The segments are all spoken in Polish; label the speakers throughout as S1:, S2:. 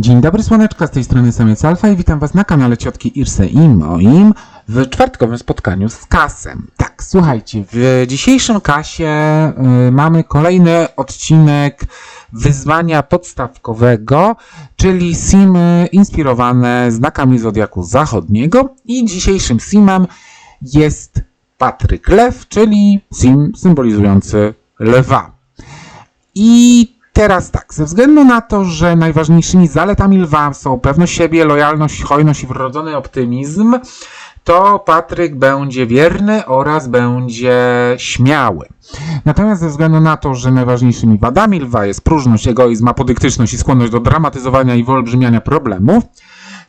S1: Dzień dobry słoneczka, z tej strony Samiec Alfa i witam Was na kanale Ciotki Irse i moim w czwartkowym spotkaniu z Kasem. Tak, słuchajcie, w dzisiejszym Kasie y, mamy kolejny odcinek wyzwania podstawkowego, czyli simy inspirowane znakami Zodiaku Zachodniego i dzisiejszym simem jest Patryk Lew, czyli sim symbolizujący lwa. I teraz tak, ze względu na to, że najważniejszymi zaletami lwa są pewność siebie, lojalność, hojność i wrodzony optymizm, to Patryk będzie wierny oraz będzie śmiały. Natomiast ze względu na to, że najważniejszymi wadami lwa jest próżność, egoizm, apodyktyczność i skłonność do dramatyzowania i wyolbrzymiania problemów,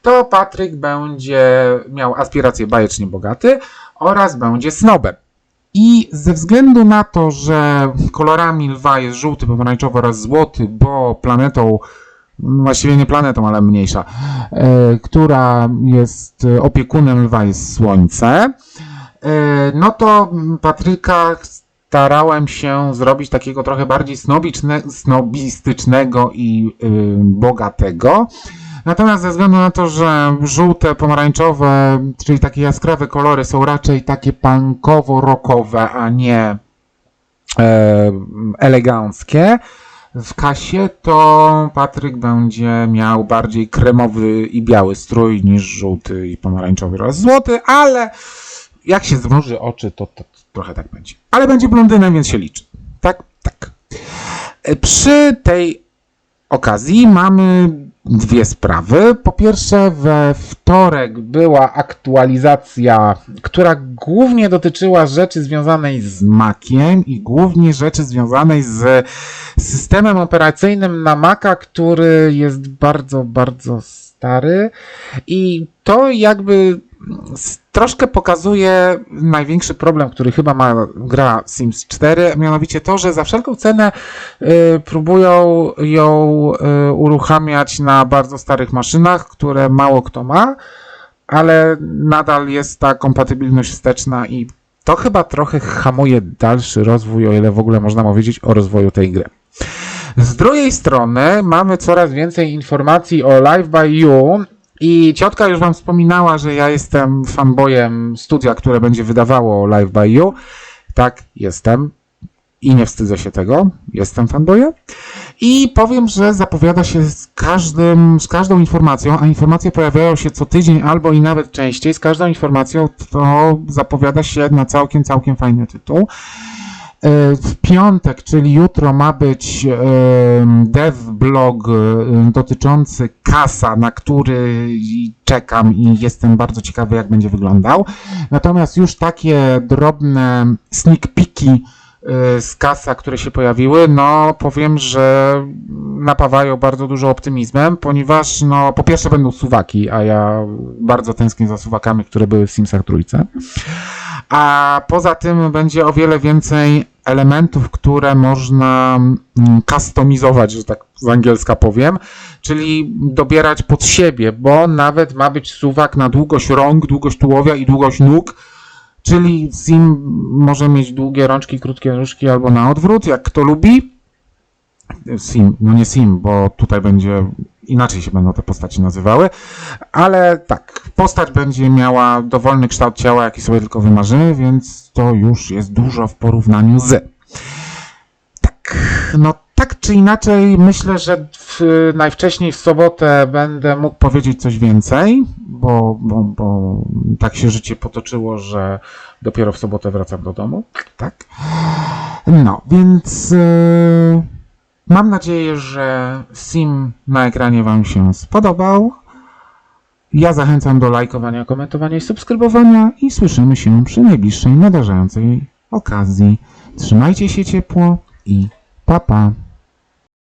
S1: to Patryk będzie miał aspiracje bajecznie bogaty oraz będzie snobem. I ze względu na to, że kolorami lwa jest żółty, pomarańczowy oraz złoty, bo planetą, no właściwie nie planetą, ale mniejsza, e, która jest e, opiekunem lwa jest Słońce, e, no to Patryka starałem się zrobić takiego trochę bardziej snobistycznego i bogatego. Natomiast ze względu na to, że żółte, pomarańczowe, czyli takie jaskrawe kolory są raczej takie punkowo-rockowe, a nie e, eleganckie w kasie, to Patryk będzie miał bardziej kremowy i biały strój niż żółty i pomarańczowy oraz złoty, ale jak się zmruży oczy, to, to trochę tak będzie. Ale będzie blondynem, więc się liczy. Tak? Tak. E, Przy tej okazji mamy dwie sprawy. Po pierwsze, we wtorek była aktualizacja, która głównie dotyczyła rzeczy związanej z Maciem i głównie rzeczy związanej z systemem operacyjnym na Maca, który jest bardzo, bardzo stary i to jakby troszkę pokazuje największy problem, który chyba ma gra Sims 4, mianowicie to, że za wszelką cenę y, próbują ją y, uruchamiać na bardzo starych maszynach, które mało kto ma, ale nadal jest ta kompatybilność wsteczna i to chyba trochę hamuje dalszy rozwój, o ile w ogóle można powiedzieć o rozwoju tej gry. Z drugiej strony mamy coraz więcej informacji o Live by You i ciotka już wam wspominała, że ja jestem fanboyem studia, które będzie wydawało Live by You. Tak, jestem. I nie wstydzę się tego. Jestem fanboyem. I powiem, że zapowiada się z każdym, z każdą informacją, a informacje pojawiają się co tydzień albo i nawet częściej. Z każdą informacją to zapowiada się na całkiem, całkiem fajny tytuł. E, W piątek, czyli jutro, ma być devblog dotyczący kasa, na który czekam i jestem bardzo ciekawy, jak będzie wyglądał. Natomiast już takie drobne sneak peeki e, z kasa, które się pojawiły, no powiem, że napawają bardzo dużo optymizmem, ponieważ no po pierwsze będą suwaki, a ja bardzo tęsknię za suwakami, które były w Simsach trójce. A poza tym będzie o wiele więcej elementów, które można mm, customizować, że tak z angielska powiem, czyli dobierać pod siebie, bo nawet ma być suwak na długość rąk, długość tułowia i długość nóg, czyli sim może mieć długie rączki, krótkie nóżki albo na odwrót, jak kto lubi. Sim, no nie sim, bo tutaj będzie inaczej się będą te postaci nazywały, ale tak, postać będzie miała dowolny kształt ciała, jaki sobie tylko wymarzymy, więc to już jest dużo w porównaniu z. Tak, no tak czy inaczej, myślę, że w, najwcześniej w sobotę będę mógł powiedzieć coś więcej, bo, bo, bo tak się życie potoczyło, że dopiero w sobotę wracam do domu. Tak. No, więc. Yy... Mam nadzieję, że sim na ekranie Wam się spodobał. Ja zachęcam do lajkowania, komentowania i subskrybowania i słyszymy się przy najbliższej nadarzającej okazji. Trzymajcie się ciepło i pa pa.